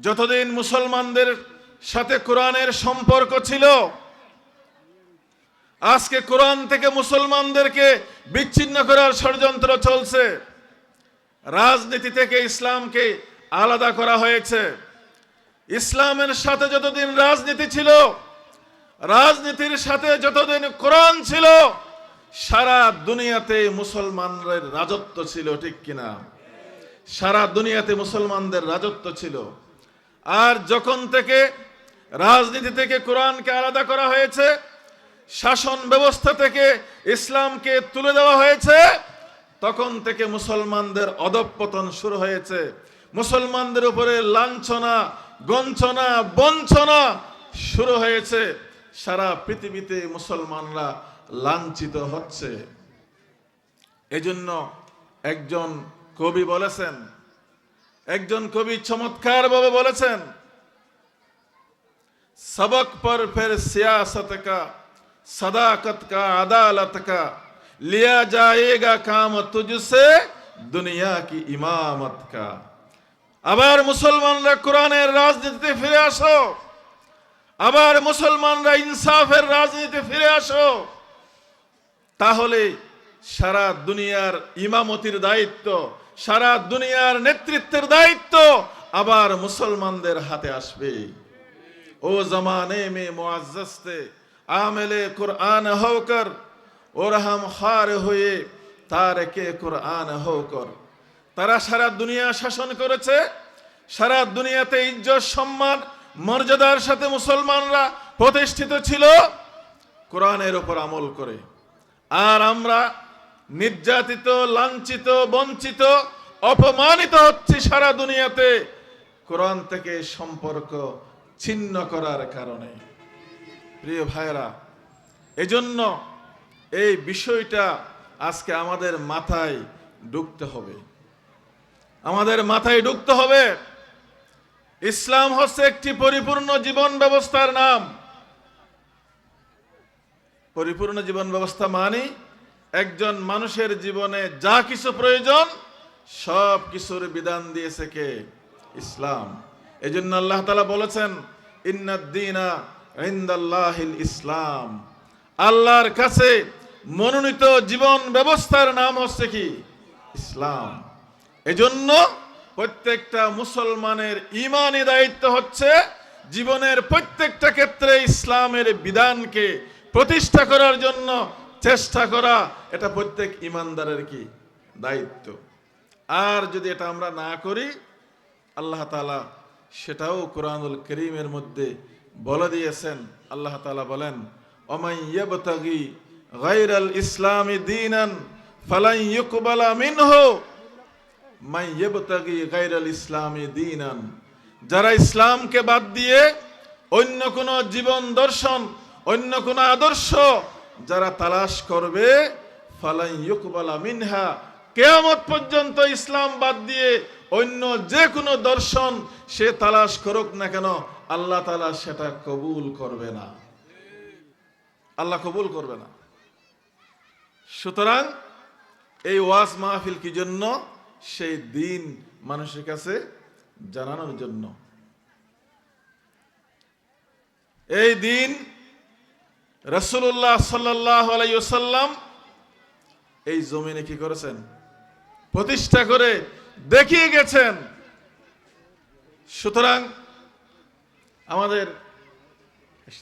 যতদিন মুসলমানদের সাথে কোরআনের সম্পর্ক ছিল, আজকে কোরআন থেকে মুসলমানদেরকে বিচ্ছিন্ন করার ষড়যন্ত্র চলছে। রাজনীতি থেকে ইসলামকে আলাদা করা হয়েছে। ইসলামের সাথে যতদিন রাজনীতি ছিল, রাজনীতির সাথে যতদিন কোরআন ছিল, সারা দুনিয়াতে মুসলমানদের রাজত্ব ছিল, ঠিক কিনা? সারা দুনিয়াতে মুসলমানদের রাজত্ব ছিল। আর যখন থেকে রাজনীতি থেকে কোরআনকে আলাদা করা হয়েছে, শাসন ব্যবস্থা থেকে ইসলামকে তুলে দেওয়া হয়েছে, তখন থেকে মুসলমানদের অধঃপতন শুরু হয়েছে। মুসলমানদের উপরে লাঞ্ছনা, গঞ্ছনা বঞ্চনা শুরু হয়েছে। সারা পৃথিবীতে মুসলমানরা লাঞ্ছিত হচ্ছে। এজন্য একজন কবি বলেছেন একজন কবি চমৎকার ভাবে বলেছেন, সবক পর ফের সিয়াসত কা, সদাকত কা আদালত কা, লিয়া যায়েগা কাম তুজসে দুনিয়া কি ইমামত কা। আবার মুসলমানরা কোরআনের রাজনীতিতে ফিরে আসো, আবার মুসলমানরা ইনসাফের রাজনীতিতে ফিরে আসো, তাহলে সারা দুনিয়ার ইমামতির দায়িত্ব, সারা দুনিয়ার নেতৃত্বের দায়িত্ব আবার মুসলমানদের হাতে আসবে। ও জমানে মে মোয়াজতে আমেলে কোরআন হওকর, ওরহাম খার হয়ে তার কে কোরআন হওকর। তারা সারা দুনিয়া শাসন করেছে, সারা দুনিয়াতে ইজ্জত, সম্মান, মর্যাদার সাথে মুসলমানরা প্রতিষ্ঠিত ছিল, কোরআনের ওপর আমল করে। আর আমরা নির্যাতিত, লাঞ্ছিত, বঞ্চিত, অপমানিত হচ্ছে সারা দুনিয়াতে কোরআন থেকে সম্পর্ক ছিন্ন করার কারণে। প্রিয় ভাইরা এজন্য এই বিষয়টা আজকে আমাদের মাথায় ঢুকতে হবে। আমাদের মাথায় ঢুকতে হবে, ইসলাম হচ্ছে একটি পরিপূর্ণ জীবন ব্যবস্থার নাম। পরিপূর্ণ জীবন ব্যবস্থা মানে একজন মানুষের জীবনে যা কিছু প্রয়োজন, সব কিছুর বিধান দিয়েছে কে? ইসলাম। এই জন্য আল্লাহ তালা বলেছেন ইসলাম। আল্লাহর কাছে মনোনীত জীবন ব্যবস্থার নাম হচ্ছে কি? ইসলাম। এজন্য প্রত্যেকটা মুসলমানের ইমানি দায়িত্ব হচ্ছে জীবনের প্রত্যেকটা ক্ষেত্রে ইসলামের বিধানকে প্রতিষ্ঠা করার জন্য চেষ্টা করা, এটা প্রত্যেক ইমানদারের কি? দায়িত্ব। আর যদি এটা আমরা না করি, আল্লাহ তালা সেটাও কোরআনুল করিমের মধ্যে বলে দিয়েছেন। আল্লাহ তালা বলেন ইসলামী ফালাই মিনহু। ইসলামী যারা ইসলামকে বাদ দিয়ে অন্য কোন জীবন দর্শন, অন্য কোন আদর্শ যারা তালাশ করবে মিনহা। কেয়ামত পর্যন্ত ইসলাম বাদ দিয়ে অন্য যে কোনো দর্শন সে তালাশ করুক না কেন, আল্লাহ তালা সেটা কবুল করবে না। আল্লাহ কবুল করবে না। সুতরাং এই ওয়াজ মাহফিল কি জন্য? সেই দিন মানুষের কাছে জানানোর জন্য। এই দিন রসুল্লাহ সাল্লাহ এই জমিনে কি করেছেন? প্রতিষ্ঠা করে দেখিয়ে গেছেন। সুতরাং আমাদের